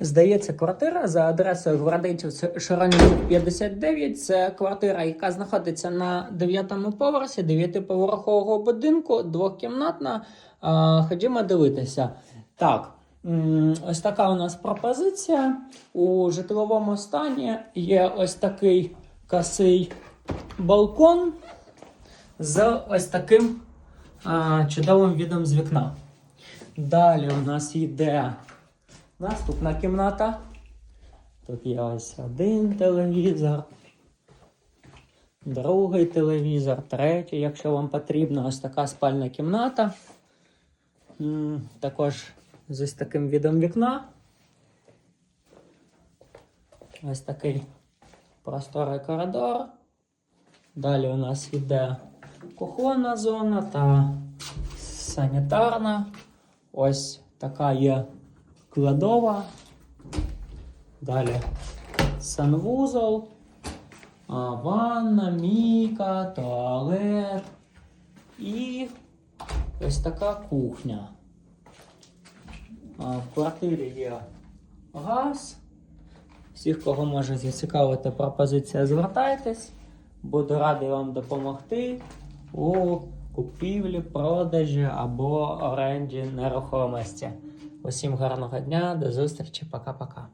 Здається, квартира за адресою Гвардейців Шаронів 59. Це квартира, яка знаходиться на 9-му поверсі 9-поверхового будинку, двокімнатна. Ходімо дивитися. Так, ось така у нас пропозиція. У житловому стані є ось такий косий балкон з ось таким чудовим відом з вікна. Далі у нас йде наступна кімната. Тут є ось один телевізор, другий телевізор, третій, якщо вам потрібно, ось така спальна кімната. Також з ось таким відом вікна. Ось такий просторий коридор. Далі у нас йде кухонна зона та санітарна. Ось така є кладова. Далі санвузол, ванна, мійка, туалет і ось така кухня. В квартирі є газ. Всіх, кого може зацікавити пропозиція, звертайтесь. Буду радий вам допомогти у купівлі, продажі або оренді нерухомості. Усім гарного дня, до зустрічі, пока-пока.